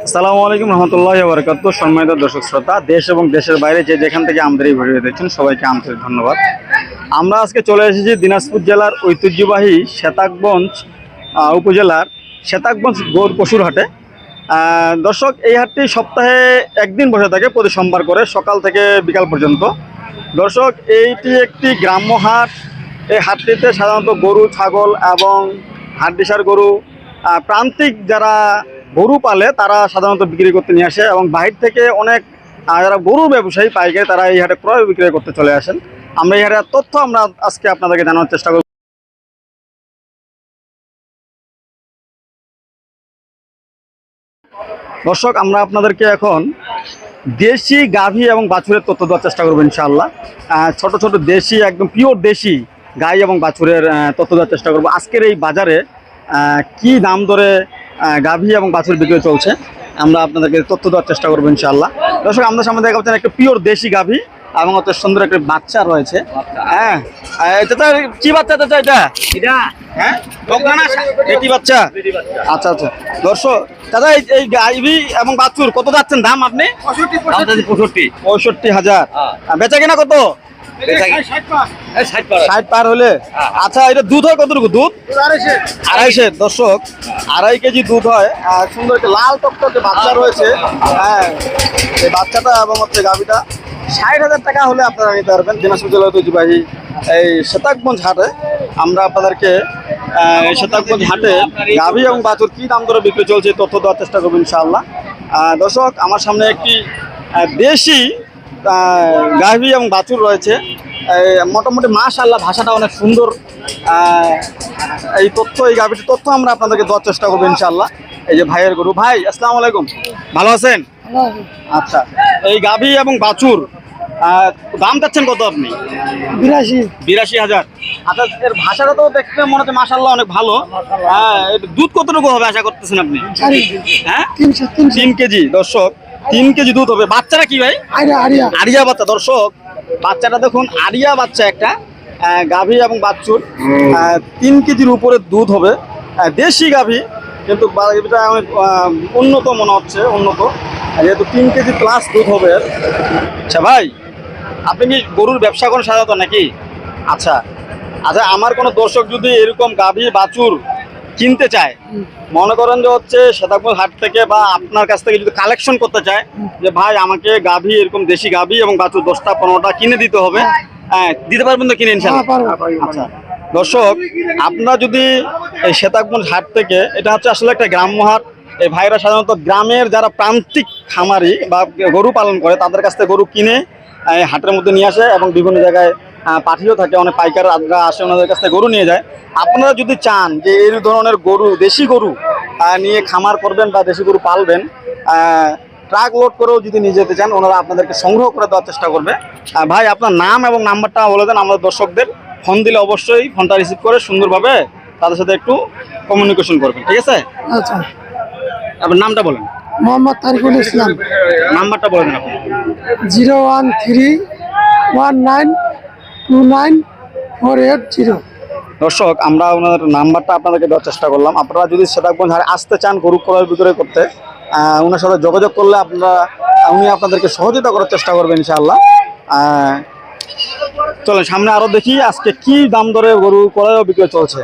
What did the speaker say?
আসসালামু আলাইকুম রহমতুল্লাহ বরকাত সম্মানিত দর্শক শ্রোতা, দেশ এবং দেশের বাইরে যে যেখান থেকে আমাদের এই ভিডিও দেখছেন, সবাইকে আন্তরিক ধন্যবাদ। আমরা আজকে চলে এসেছি দিনাজপুর জেলার ঐতিহ্যবাহী শ্বেতাকগঞ্জ উপজেলার শ্বেতাকগঞ্জ গৌর পশুর হাটে। দর্শক, এই হাটটি সপ্তাহে একদিন বসে থাকে, প্রতি সোমবার করে, সকাল থেকে বিকাল পর্যন্ত। দর্শক, এইটি একটি গ্রাম্য হাট। এই হাটটিতে সাধারণত গরু, ছাগল এবং হাড্ডিসার গরু প্রান্তিক যারা গরু পালে তারা সাধারণত বিক্রি করতে নিয়ে আসে এবং বাহির থেকে অনেক যারা গরু ব্যবসায়ী পাইকারি, তারা এই হাটে ক্রয় বিক্রয় করতে চলে আসেন। আমরা এই হাটের তথ্য আমরা আজকে আপনাদেরকে জানানোর চেষ্টা করব। দর্শক, আমরা আপনাদেরকে এখন দেশি গাভী এবং বাছুরের তথ্য দেওয়ার চেষ্টা করব ইনশাআল্লাহ। ছোট ছোট দেশি, একদম পিওর দেশি গাই এবং বাছুরের তথ্য দেওয়ার চেষ্টা করব। আজকের এই বাজারে কি দাম ধরে গাভী এবং বাছুর বিক্রি চলছে? আমরা আপনাদেরকে তথ্য দেওয়ার চেষ্টা করব ইনশাল্লাহ দর্শক আমাদের সামনে দেখা পাচ্ছেন একটা পিওর দেশি গাভী এবং অত সুন্দর একটা বাচ্চা রয়েছে। হ্যাঁ এটা তো কি বাচ্চা তো এটা? এটা। হ্যাঁ? কি বাচ্চা? আচ্ছা আচ্ছা। দর্শক দাদা এই গাইবি এবং বাছুর কত যাচ্ছেন দাম আপনি? পঁয়ষট্টি পঁয়ষট্টি। হাজার। আর বেচা কিনা কত? ষাট পার। হলে? আচ্ছা এটা দুধ হয় কতটুকু? দুধ? আড়াইশে। দর্শক আড়াই কেজি দুধ হয়। আর সুন্দর একটা লাল টকটকে বাচ্চা রয়েছে। হ্যাঁ এই বাচ্চাটা এবং হচ্ছে গাভিটা। ষাট হাজার টাকা হলে আপনারা নিতে পারবেন। দিনাজপুর জেলা ঐতিহ্যবাহী এই শতাকগঞ্জ হাটে। আমরা আপনাদেরকে শতাকগঞ্জ হাটে গাভি এবং বাছুর কি দাম ধরে বিক্রি চলছে তথ্য দেওয়ার চেষ্টা করব ইনশাআল্লাহ। আহ, দর্শক আমার সামনে একটি দেশি গাভী এবং বাছুর রয়েছে। মোটামুটি মাশাআল্লাহ ভাষাটা অনেক সুন্দর। এই তথ্য এই গাভীটির তথ্য আমরা আপনাদেরকে দেওয়ার চেষ্টা করব ইনশাল্লাহ এই যে ভাইয়ের গরু। ভাই আসসালামু আলাইকুম। ভালো আছেন? আচ্ছা এই গাভী এবং বাছুর দাম চাচ্ছেন কত আপনি? বিরাশি। বিরাশি হাজার। আচ্ছা এর ভাষাটা তো দেখতে মনে হচ্ছে মাশাআল্লাহ অনেক ভালো। হ্যাঁ দুধ কতটুকু হবে আশা করতেছেন আপনি? হ্যাঁ? তিন কেজি দর্শক। তিন কেজি দুধ হবে। বাচ্চারা কি ভাই? আরিয়া বাচ্চা দর্শক বাচ্চাটা দেখুন আরিয়া বাচ্চা একটা গাভী এবং বাচ্চুর। তিন কেজির উপরে দুধ হবে। দেশি গাভী কিন্তু বা- এটা অনেক উন্নত মনে হচ্ছে উন্নত। যেহেতু তিন কেজি প্লাস দুধ হবে। আচ্ছা ভাই আপনি কি গরুর ব্যবসা করেন সাধারণত নাকি? আচ্ছা আচ্ছা আমার কোনো দর্শক যদি এরকম গাভী বাছুর কিনতে চায়। মনে করেন যে হচ্ছে সেতাপুর হাট থেকে বা আপনার কাছ থেকে যদি কালেকশন করতে চায় যে ভাই আমাকে গাভী এরকম দেশি গাভী এবং বাছুর দশটা পনেরোটা কিনে দিতে হবে। হ্যাঁ। দিতে পারবেন তো কিনে হ্যাঁ ইনশাল্লাহ আচ্ছা। দর্শক আপনারা যদি এই শ্বেতাকগঞ্জ হাট থেকে এটা হচ্ছে আসলে একটা গ্রাম্য হাট। এই ভাইরা সাধারণত গ্রামের যারা প্রান্তিক খামারি বা গরু পালন করে তাদের কাছ থেকে গরু কিনে এই হাটের মধ্যে নিয়ে আসে এবং বিভিন্ন জায়গায় পাঠিয়েও থাকে অনেক পাইকার আদরা আসে ওনাদের কাছ থেকে গরু নিয়ে যায়। আপনারা যদি চান যে এই ধরনের গরু দেশি গরু নিয়ে খামার করবেন বা দেশি গরু পালবেন ট্রাক লোড করেও যদি নিয়ে যেতে চান ওনারা আপনাদেরকে সংগ্রহ করে দেওয়ার চেষ্টা করবে। ভাই আপনার নাম এবং নাম্বারটা বলে দেন আমাদের দর্শকদের। ফোন দিলে অবশ্যই ফোনটা রিসিভ করে সুন্দরভাবে তাদের সাথে একটু কমিউনিকেশন করবেন ঠিক আছে? আচ্ছা। আপনার নামটা বলেন। মোহাম্মদ তারিকুল ইসলাম। নাম্বারটা বলে দেন আপনি। Zero one three one nine two nine four eight zero দর্শক, আমরা ওনাদের নাম্বারটা আপনাদেরকে দেওয়ার চেষ্টা করলাম। আপনারা যদি সেটাকগঞ্জ হারে আসতে চান গরু ক্রয়ের বিক্রয় করতে ওনার সাথে যোগাযোগ করলে আপনারা, উনি আপনাদেরকে সহযোগিতা করার চেষ্টা করবেন ইনশাআল্লাহ। চলেন, সামনে আরও দেখি আজকে কি দাম দরে গরু ক্রয় বিক্রয় চলছে।